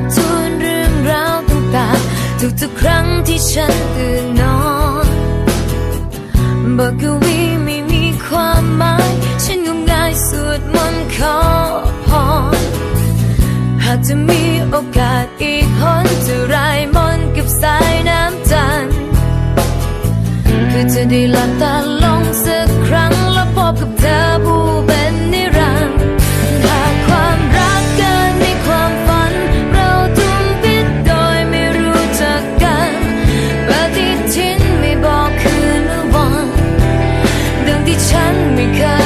บทวนเรื่องราวต่างๆทุกๆครั้งที่ฉันตื่นนอนบทกวีไม่มีความหมาย ฉันงมงายสวดมนต์ขอพรหากจะมีโอกาสอีกหนจะรายมนกับสายน้ำจันทร์คือจะได้หลับตาลงสักครั้ง because